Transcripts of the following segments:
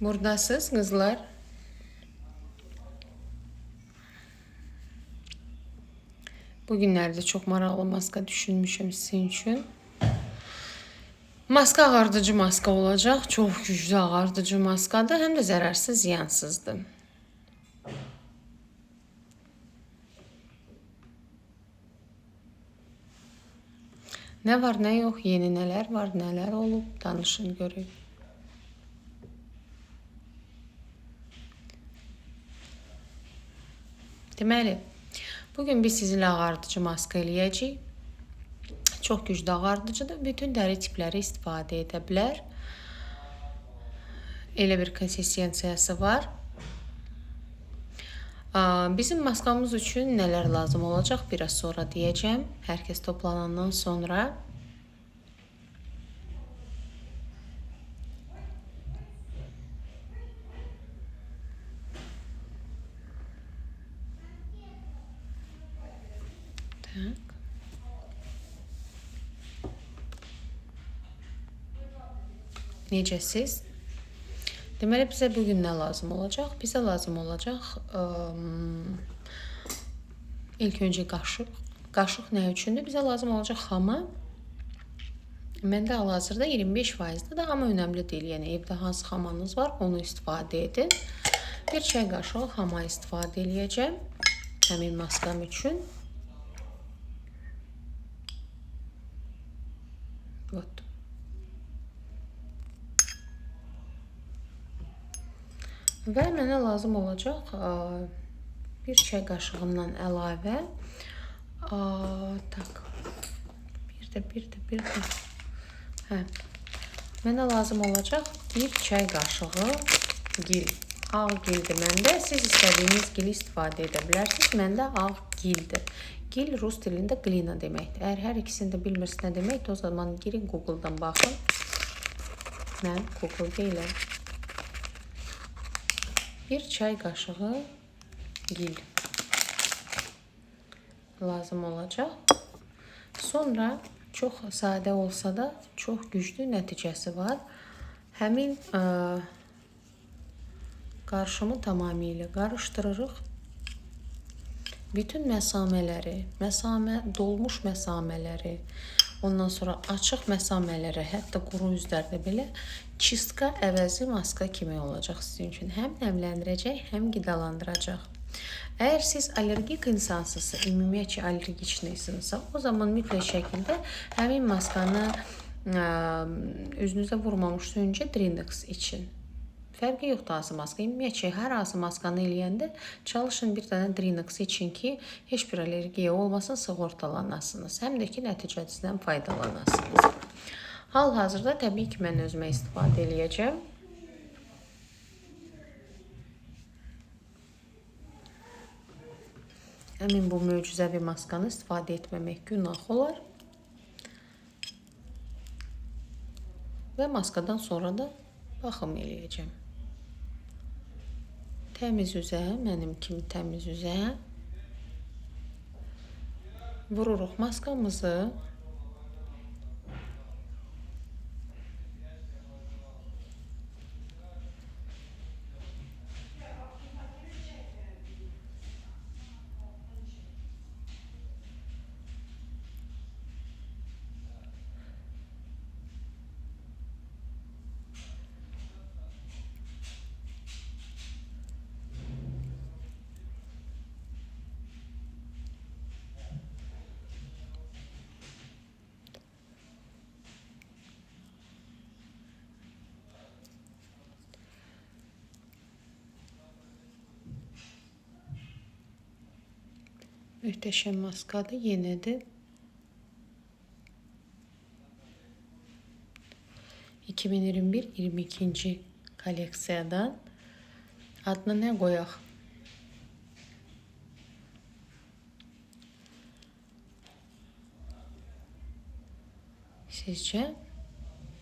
Buradasınız kızlar. Bugünlerde çok maraqlı maska düşünmüşüm sizin için. Maska ağardıcı maska olacak. Çok güçlü ağardıcı maskadır. Hem de zararsız, ziyansızdır. Ne var ne yok, yeni neler var, neler olup danışın görün. Deməli, bugün biz sizinlə ağardıcı maska eləyəcəyik. Çox güclü ağardıcıdır. Bütün dəri tipləri istifadə edə bilər. Elə bir konsistensiyası var. Bizim maskamız üçün nələr lazım olacaq biraz sonra deyəcəm. Hər kəs toplanandan sonra. Tak. Necəsiz? Deməli bizə bu gün nə lazım olacaq? Bizə lazım olacaq ım, ilk öncə qaşıq. Qaşıq nə üçündür? Bizə lazım olacaq xama. Məndə hal-hazırda 25%-dir də, amma önəmli deyil. Yəni evdə hansı xamanız var, onu istifadə edin. Bir çay qaşığı xama istifadə eləyəcəm həmin maskam üçün. Və mənə lazım olacaq ə, bir çay qaşığından əlavə ə, tak. Bir də bir də bir də. Hə. Mənə lazım olacaq bir çay qaşığı gil. Ağ gildir məndə. Siz istədiyiniz gili istifadə edə bilərsiniz. Məndə ağ gildir. Gil rus dilində glina deməkdir. Əgər hər ikisini də bilmirsiniz nə deməkdir, o zaman girin Google-dan baxın. Mən Google deyiləm. Bir çay qaşığı gil lazım olacaq. Sonra çox sadə olsa da çox güclü nəticəsi var. Həmin ə, qarışımı tamamilə qarışdırırıq. Bütün məsamələri, məsamə dolmuş məsamələri, ondan sonra açıq məsamələrə, hətta quru üzlərdə belə çistka əvəzi maska kimi olacaq sizin üçün. Həm nəmləndirəcək, həm qidalandıracaq. Əgər siz allergik insansınızsa, ümumiyyətcə allergiçsinizsə, o zaman mütləq şəkildə həmin maskanı ə, üzünüzə vurmamışdan öncə Drindex için. Fərqi yoxdur hansı maska. Ümumiyyətcə hər hansı maskanı eləyəndə çalışın bir dənə Drindex için ki, heç bir allergiya olmasın, sığortalanasınız. Həm də ki, nəticəsindən faydalanasınız. Hal-hazırda təbii ki, mən özümə istifadə eləyəcəm. Həmin bu möcüzəvi maskanı istifadə etməmək günah olar. Və maskadan sonra da baxım eləyəcəm. Təmiz üzə, mənim kimi təmiz üzə vururuq maskamızı. Möhtəşəm maskadır, yenidir. 2021-22-ci kolleksiyadan adını nə qoyaq? Sizcə?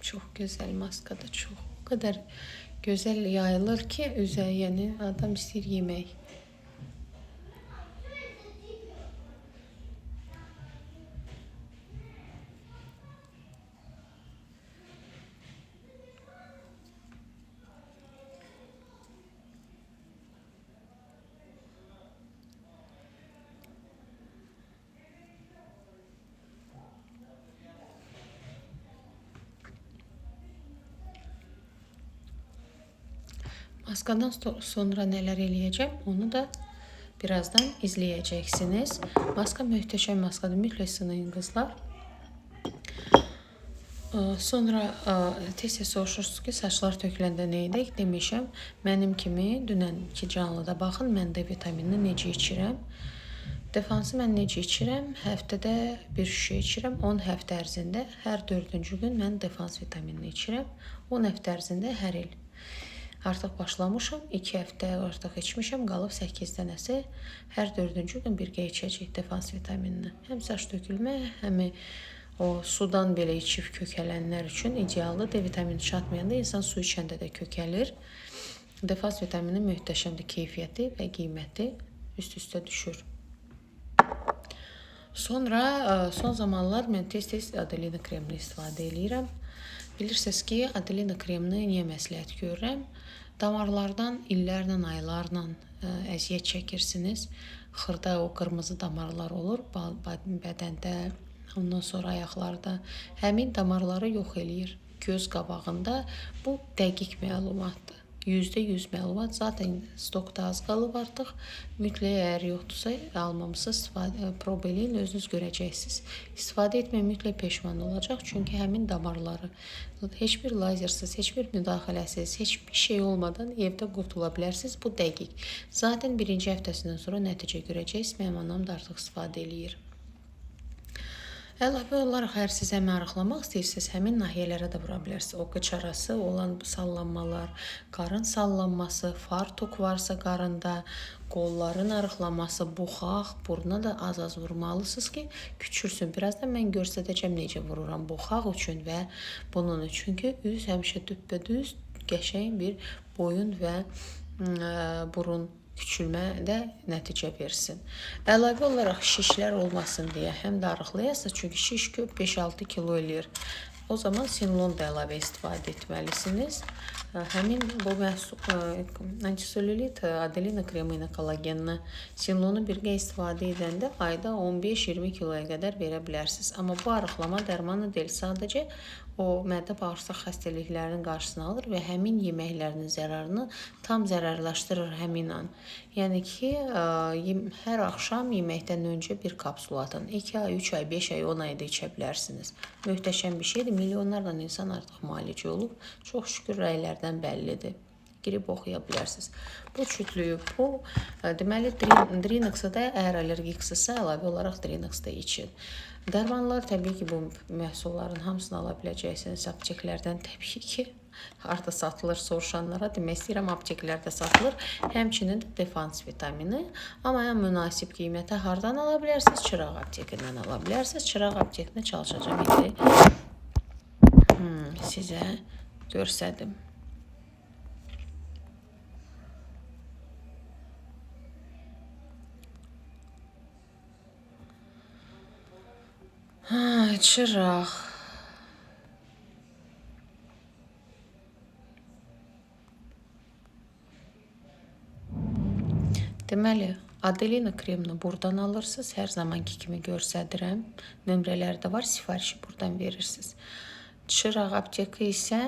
Çox gözəl maskadır, çox. O qədər gözəl yayılır ki, üzə, yəni adam istəyir yemək. Maskadan so- sonra neler eləyəcəm, onu da birazdan izləyəcəksiniz. Maska möhtəşəm maskadır. Mütləq sınayın qızlar. Ə, Sonra ə, tez-tez soruşursunuz ki, saçlar töküləndə nə edək? Demişəm, mənim kimi dünənki canlıda baxın, mən D vitaminini necə içirəm. Defansı mən necə içirəm? Həftədə bir şüşə içirəm. 10 həftə ərzində hər 4-cü gün mən defans vitaminini içirəm. 10 həftə ərzində hər il. Artıq başlamışam. 2 həftə artıq içmişəm. Qalıb 8 dənəsi. Hər 4-cü gün birgə içəcək defans vitaminini. Həm saç tökülmə, həm o sudan belə içib kökələnlər üçün idealdır. D vitamini çatmayanda insan su içəndə də kökəlir. Defans vitamini möhtəşəmdir. Keyfiyyəti və qiyməti üst-üstə düşür. Sonra ə, son zamanlar mən tez-tez Adelina kremini istifadə edirəm. Bilirsiniz ki, Adelina kremini niyə məsləhət görürəm? Damarlardan illərlə, aylarla ə, əziyyət çəkirsiniz. Xırda o qırmızı damarlar olur bədəndə, ondan sonra ayaqlarda. Həmin damarları yox eləyir. Göz qabağında bu dəqiq məlumatdır. %100 məlumat zaten stokda az qalıb artıq. Mütləq əgər yoxdursa, almamısınız, istifadə prob eləyin, özünüz görəcəksiniz. İstifadə etməyə mütləq peşman olacaq, çünki həmin damarları heç bir lazersiz, heç bir müdaxiləsiz, heç bir şey olmadan evdə qurtula bilərsiniz. Bu dəqiq. Zaten birinci həftəsindən sonra nəticə görəcəksiniz. Mənim anam da artıq istifadə eləyir. Əlavə olaraq əgər siz həmin arıqlamaq istəyirsiniz, həmin nahiyələrə də vura bilərsiniz. O qıç arası olan sallanmalar, qarın sallanması, fartok varsa qarında, qolların arıqlaması, buxaq, buruna da az-az vurmalısınız ki, küçülsün. Birazdan mən göstərəcəm necə vururam buxaq üçün və bunun üçün ki, üz həmişə düppədüz, qəşəng bir boyun və ə, burun küçülmədə nəticə versin. Əlavə olaraq şişlər olmasın deyə həm də arıqlayasınız, çünki şiş köp 5-6 kilo eləyir. O zaman sinlon da əlavə istifadə etməlisiniz. Həmin bu məhsul ə, adelina kremi ilə kollagenini sinlonu birgə istifadə edəndə ayda 15-20 kiloya qədər verə bilərsiniz. Amma bu arıqlama dərmanı deyil, sadəcə o mədə bağırsaq xəstəliklərinin qarşısını alır və həmin yeməklərin zərərini tam zərərləşdirir həmin an. Yəni ki, hər axşam yeməkdən öncə bir kapsul atın. 2 ay, 3 ay, 5 ay, 10 ayda içə bilərsiniz. Möhtəşəm bir şeydir. Milyonlarla insan artıq müalicə olub. Çox şükür rəylərdən bəllidir. Girib oxuya bilərsiniz. Bu cütlüyü, bu deməli Drin- Drinex'i də əgər allergiksizsə əlavə olaraq Drinex'i də için. Dərmanlar təbii ki, bu məhsulların hamısını ala biləcəksiniz apteklərdən təbii ki. Harda satılır soruşanlara demək istəyirəm apteklərdə satılır. Həmçinin də defans vitamini, amma ən münasib qiymətə hardan ala bilərsiniz? Çıraq aptekindən ala bilərsiniz. Çıraq aptekini çalışacağam indi hmm, sizə göstərdim. Ha, çıraq. Deməli, Adelina kremini burdan alırsınız. Hər zamanki kimi göstərirəm. Nömrələri də var, sifarişi burdan verirsiniz. Çıraq apteka isə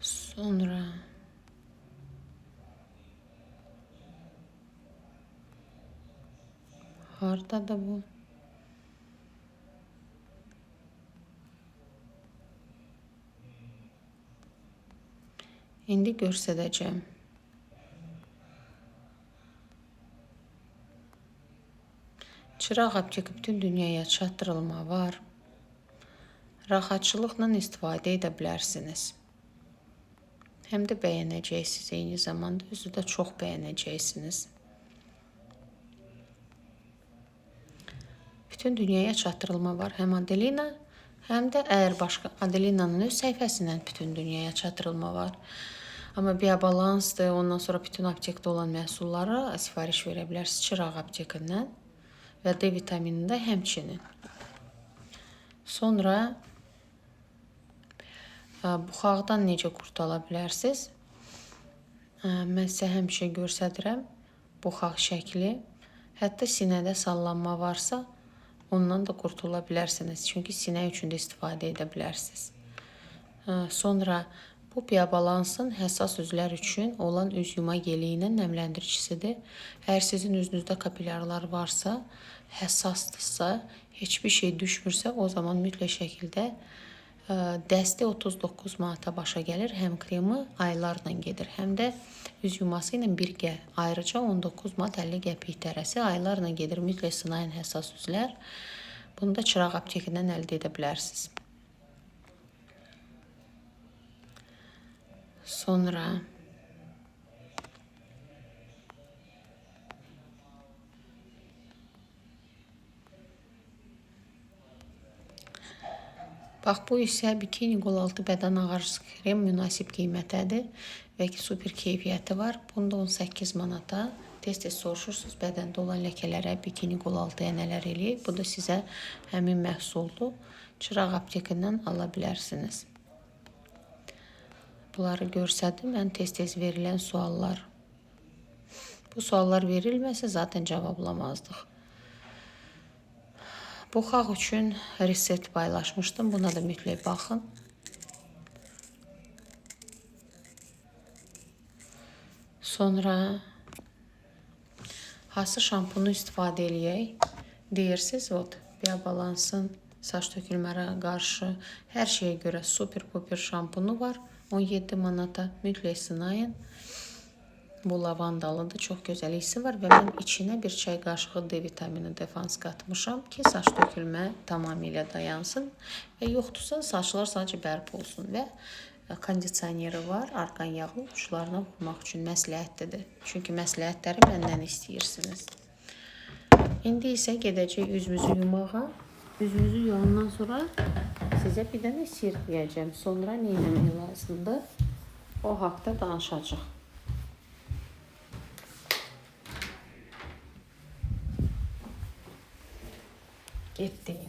sonra hardadır bu? İndi göstərəcəm. Çıraq apteka bütün dünyaya çatdırılma var. Rahatçılıqla istifadə edə bilərsiniz. Həm də bəyənəcəksiniz eyni zamanda özü də çox bəyənəcəksiniz. Bütün dünyaya çatdırılma var. Həm Adelina, həm də əgər başqa Adelinanın öz səhifəsindən bütün dünyaya çatdırılma var. Amma biobalansdır, ondan sonra bütün aptekdə olan məhsullara sifariş verə bilərsiniz Çıraq aptekindən və D vitaminini də həmçinin. Sonra ə, buxaqdan necə qurtula bilərsiniz? Ə, Mən sizə həmişə göstərirəm buxaq şəkli. Hətta sinədə sallanma varsa, ondan da qurtula bilərsiniz. Çünki sinə üçün də istifadə edə bilərsiniz. Sonra bu biobalansın həssas üzlər üçün olan üz yuma geli ilə nəmləndiricisidir. Əgər sizin üzünüzdə kapilyarlar varsa, həssasdırsa, heç bir şey düşmürsə, o zaman mütləq şəkildə dəsti 39 manata başa gəlir. Həm kremi aylarla gedir, həm də üz yuması ilə birgə ayrıca 19 manat 50 qəpik tərəsi aylarla gedir. Mütləq sınayın həssas üzlər. Bunu da çıraq aptekindən əldə edə bilərsiniz. Sonra Bax bu isə bikini qol altı bədən ağarıcı krem münasib qiymətədir və super keyfiyyəti var. Bunda 18 manata tez-tez soruşursunuz bədəndə olan ləkələrə bikini qol altı nələr eləyir. Bu da sizə həmin məhsuldur. Çıraq aptekindən ala bilərsiniz. Bunları görsədim, ən tez-tez verilən suallar. Bu suallar verilməsə zaten cavablamazdıq. Buxaq üçün resept paylaşmışdım. Buna da mütləq baxın. Sonra hansı şampunu istifadə eləyək? Deyirsiniz, vot, biobalansın saç tökülmələrə qarşı hər şeyə görə super puper şampunu var. 17 manata mütləq sınayın. Bu lavandalıdır, çox gözəl isi var və mən içinə bir çay qaşığı D vitamini defans qatmışam ki, saç tökülmə tamamilə dayansın və yoxdursa saçlar sadəcə bərpa olsun və kondisioneri var, arqan yağı uçlarına vurmaq üçün məsləhətlidir. Çünki məsləhətləri məndən istəyirsiniz. İndi isə gedəcək üzümüzü yumağa. Üzümüzü yuyandan sonra sizə bir dənə sir deyəcəm. Sonra nə etmək lazımdır? O haqqda danışacağıq. pacchetti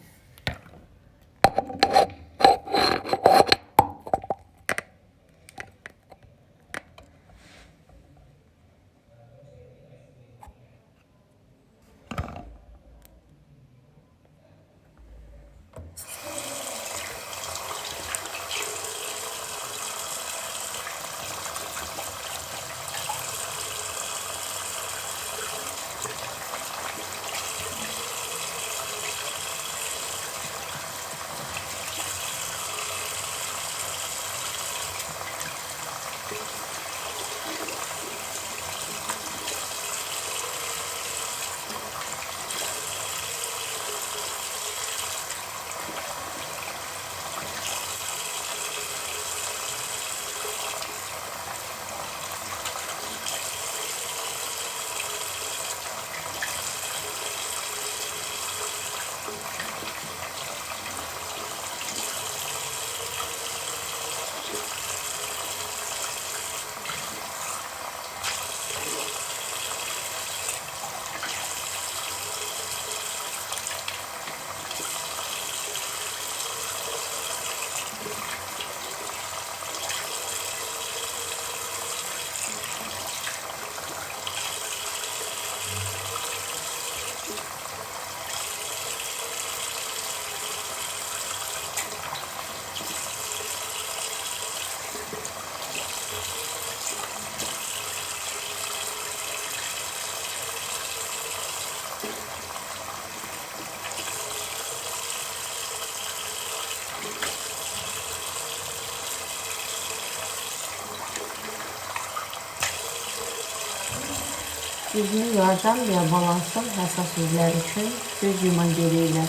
Yüzünü yuyacağım diye balansın hassas yüzler için göz yuma geliyle.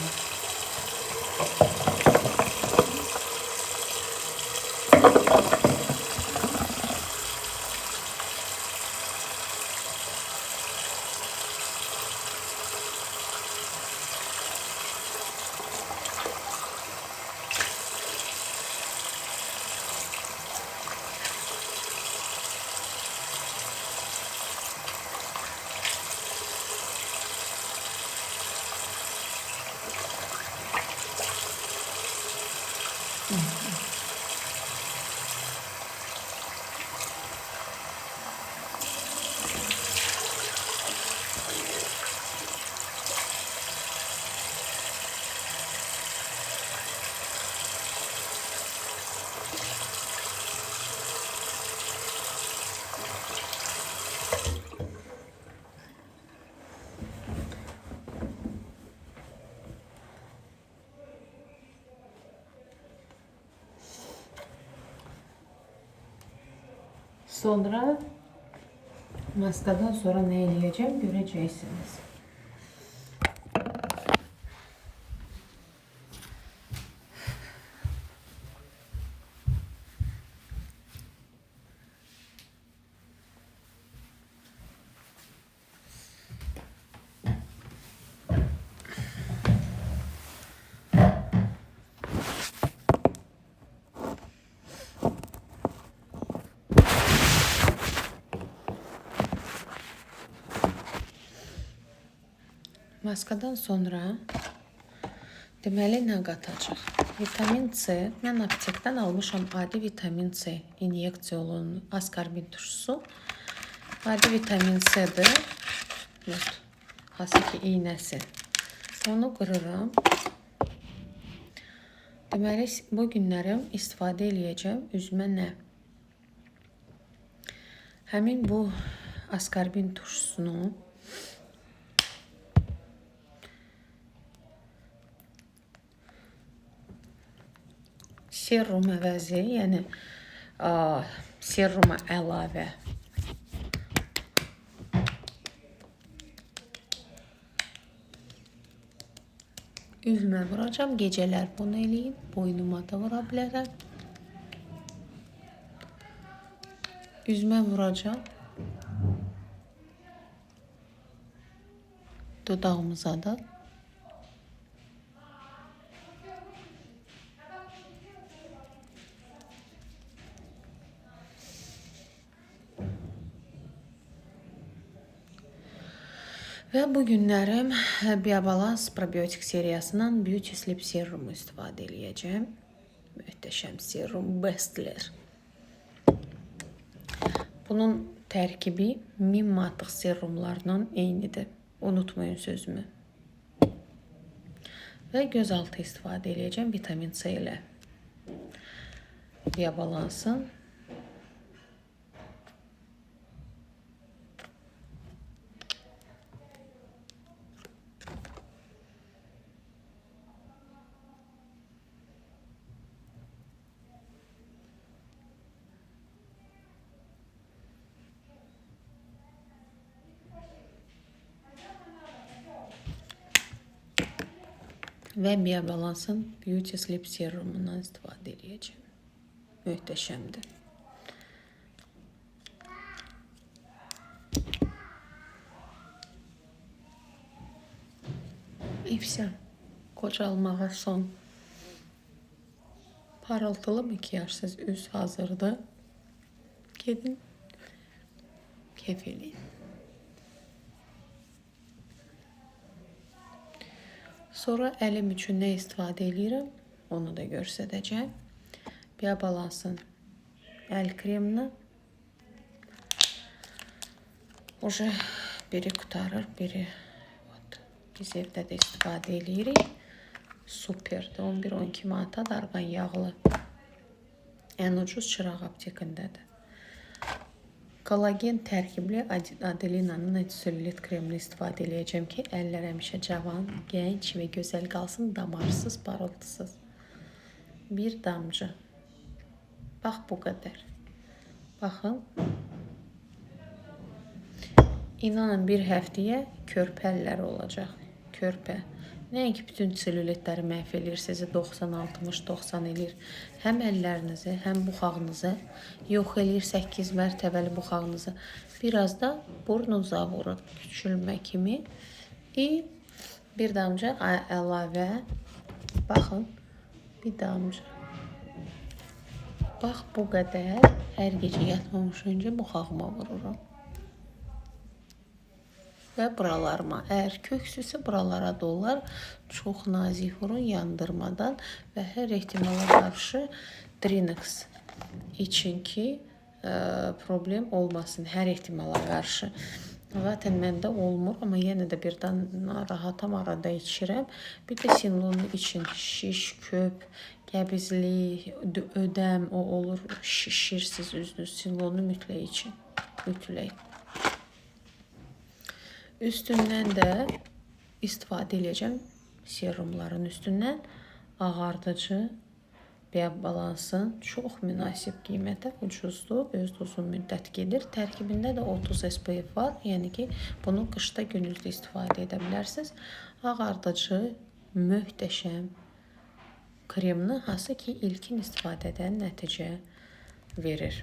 Sonra maskadan sonra ne eləyəcəm görəcəksiniz. Maskadan sonra deməli nə qatacaq? Vitamin C. Mən aptekdən almışam adi vitamin C inyeksiyolu askarbin turşusu. Adi vitamin C-dir. Yox. Hasiki iynəsi. Onu qırıram. Deməli bu günlərim istifadə eləyəcəm üzümə nə? Həmin bu askarbin turşusunu serum əvəzi, yəni ə, seruma əlavə üzümə vuracam. Gecələr bunu eləyib, boynuma da vura bilərəm. Üzümə vuracam. Dodağımıza da Və bu günlərim Biobalans probiotik seriyasından Beauty Sleep serumu istifadə eləyəcəm. Möhtəşəm serum bestler. Bunun tərkibi min matlıq serumlarla eynidir. Unutmayın sözümü. Və gözaltı istifadə eləyəcəm vitamin C ilə. Biobalansın və Biobalansın Beauty Sleep serumundan istifadə eləyəcəm. Möhtəşəmdir. İfsə qocalmağa son parıltılı makiyajsız üz hazırdır. Gedin eləyin. Sonra əlim üçün nə istifadə eləyirəm, onu da göstərəcəm. Biobalansın əl kremini Уже biri qutarır, biri ot. Biz evdə də istifadə eləyirik. Superdir. 11-12 manata da arqan yağlı. Ən ucuz çıraq aptekindədir. Kollagen tərkibli Ad- Adelina'nın antiselülit kremini istifadə eləyəcəm ki, əllər həmişə cavan, gənc və gözəl qalsın, damarsız, parıltısız. Bir damcı. Bax bu qədər. Baxın. İnanın bir həftəyə körpə əlləri olacaq. Körpə. Nəinki bütün selülitləri məhv eləyir, sizi 90, 60, 90 eləyir. Həm əllərinizi, həm buxağınızı yox eləyir 8 mərtəbəli buxağınızı. Biraz da burnunuza vurur küçülmə kimi. И bir damcı əlavə baxın. Bir damcı. Bax bu qədər hər gecə yatmamışdan öncə buxağıma vururam. Və buralarıma, əgər köksüsə buralara dolar, çox nazik vurun yandırmadan və hər ehtimala qarşı Drinax için ki, ə, problem olmasın hər ehtimala qarşı. Zaten məndə olmur, amma yenə də birdən narahatam arada içirəm. Bir də sinlonu için şiş, köp, qəbizlik, öd- ödəm o olur, şişirsiniz üzünüz. Sinlonu mütləq için. Mütləq. Üstündən də istifadə edəcəm serumların üstündən ağardıcı Biya balansın çox münasib qiymətə ucuzdur, öz uzun müddət gedir. Tərkibində də 30 SPF var. Yəni ki, bunu qışda gündüzdə istifadə edə bilərsiniz. Ağardıcı, möhtəşəm kremni hansı ki, ilkin istifadədən nəticə verir.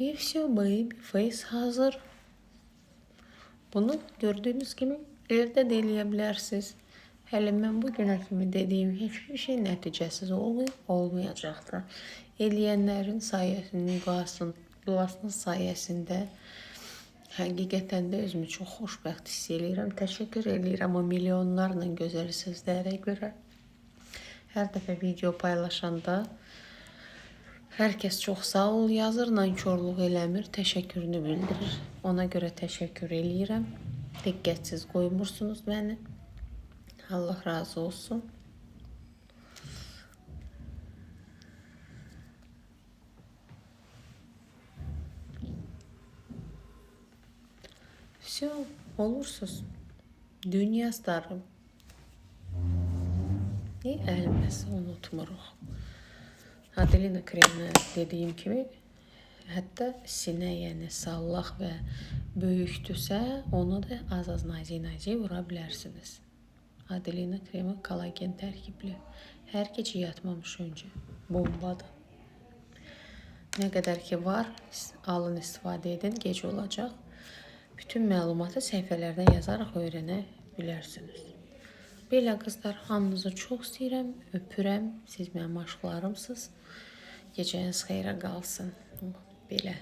И все, baby face hazır. Bunu gördüğünüz gibi evdə də eləyə bilərsiniz. Hələ mən bu günə kimi dediyim heç bir şey nəticəsiz olmayıb, olmayacaqdır. Eləyənlərin sayəsində, duasının, duasının sayəsində həqiqətən də özümü çox xoşbəxt hiss eləyirəm. Təşəkkür eləyirəm o milyonlarla gözəl sözlərə görə. Hər dəfə video paylaşanda hər kəs çox sağ ol yazır, nankorluq eləmir, təşəkkürünü bildirir. Ona görə təşəkkür eləyirəm. Diqqətsiz qoymursunuz məni. Allah razı olsun. Все, olursuz. Dünya starım. İyi elməsi unutmuruq. Adelina kremini dediyim kimi hətta sinə, yəni sallaq və böyükdürsə, onu da az-az nazik-nazik vura bilərsiniz. Adelina kremi kollagen tərkibli. Hər gecə yatmamış öncə bombadır. Nə qədər ki var, alın istifadə edin, gec olacaq. Bütün məlumatı səhifələrdən yazaraq öyrənə bilərsiniz. Belə qızlar, hamınızı çox istəyirəm, öpürəm. Siz mənim aşqlarımsınız. Gecəniz xeyrə qalsın. Belə.